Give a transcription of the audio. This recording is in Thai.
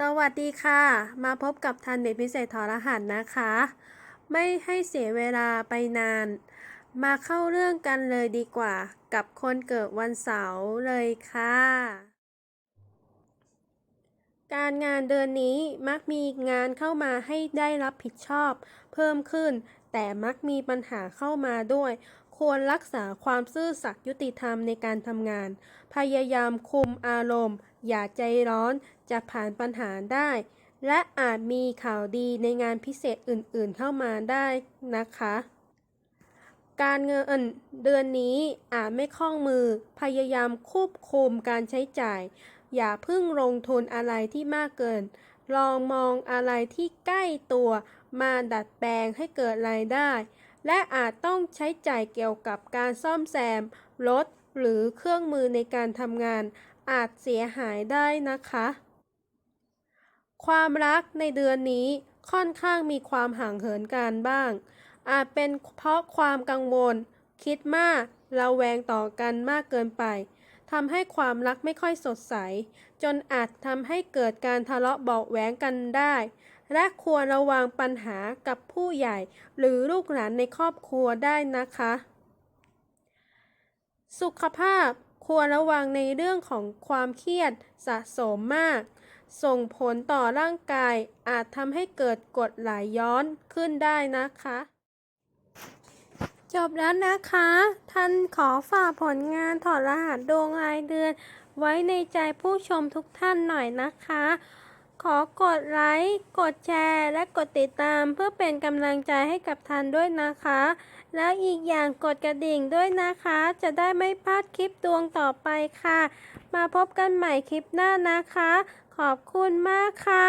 สวัสดีค่ะ มาพบกับทันเด็กพิเศษถอรหัสนะคะ ไม่ให้เสียเวลาไปนาน มาเข้าเรื่องกันเลยดีกว่า กับคนเกิดวันเสาร์เลยค่ะ การงานเดือนนี้มักมีงานเข้ามาให้ได้รับผิดชอบ เพิ่มขึ้น แต่มักมีปัญหาเข้ามาด้วย ควรรักษาความซื่อสัตย์ยุติธรรมในการทำงาน พยายามคุมอารมณ์ อย่าใจร้อนจะผ่านปัญหาได้ และอาจมีข่าวดีในงานพิเศษอื่นๆเข้ามาได้นะคะ การเงินเดือนนี้อาจไม่คล่องมือพยายามควบคุมการใช้จ่าย อย่าเพิ่งลงทุนอะไรที่มากเกิน ลองมองอะไรที่ใกล้ตัวมาดัดแปลงให้เกิดรายได้ และอาจต้องใช้จ่ายเกี่ยวกับการซ่อมแซมรถหรือเครื่องมือในการทำงาน อาจเสียหายได้นะคะ ความรักในเดือนนี้ค่อนข้างมีความห่างเหินกันบ้าง อาจเป็นเพราะความกังวล คิดมากระแวงต่อกันมากเกินไปทำให้ความรักไม่ค่อยสดใส จนอาจทำให้เกิดการทะเลาะเบาแหวงกันได้ และควรระวังปัญหากับผู้ใหญ่ หรือลูกหลานในครอบครัวได้นะคะ สุขภาพ ควรระวังในเรื่องของความเครียดสะสมมาก ส่งผลต่อร่างกายอาจทำให้เกิดกรดไหลย้อนขึ้นได้นะคะ จบแล้วนะคะ ท่านขอฝากผลงานถอดรหัสดวงรายเดือน ไว้ในใจผู้ชมทุกท่านหน่อยนะคะ ขอกดไลค์ กดแชร์ และกดติดตามเพื่อเป็นกำลังใจให้กับทันด้วยนะคะ แล้วอีกอย่างกดกระดิ่งด้วยนะคะ จะได้ไม่พลาดคลิปดวงต่อไปค่ะ มาพบกันใหม่คลิปหน้านะคะ ขอบคุณมากค่ะ